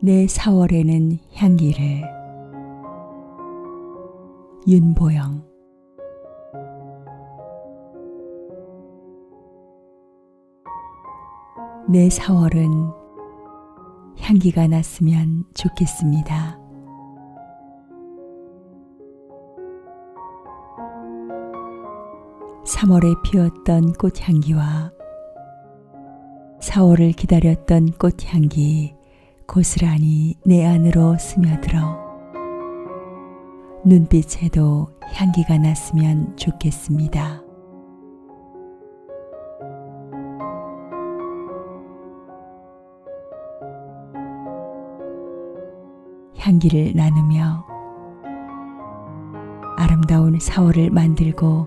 내 4월에는 향기를 윤보영 내 4월은 향기가 났으면 좋겠습니다. 삼월에 피었던 꽃향기와 4월을 기다렸던 꽃향기 고스란히 내 안으로 스며들어 눈빛에도 향기가 났으면 좋겠습니다. 향기를 나누며 아름다운 4월을 만들고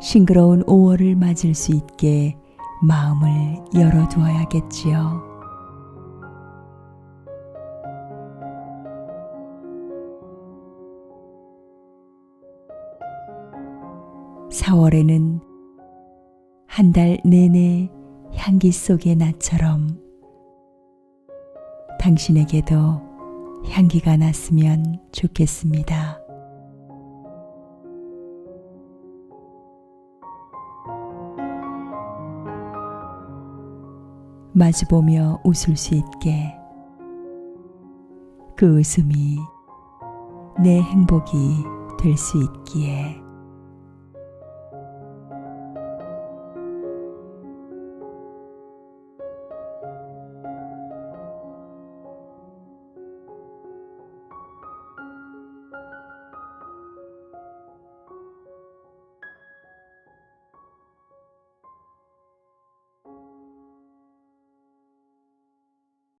싱그러운 5월을 맞을 수 있게 마음을 열어두어야겠지요. 사월에는 한 달 내내 향기 속의 나처럼 당신에게도 향기가 났으면 좋겠습니다. 마주보며 웃을 수 있게 그 웃음이 내 행복이 될 수 있기에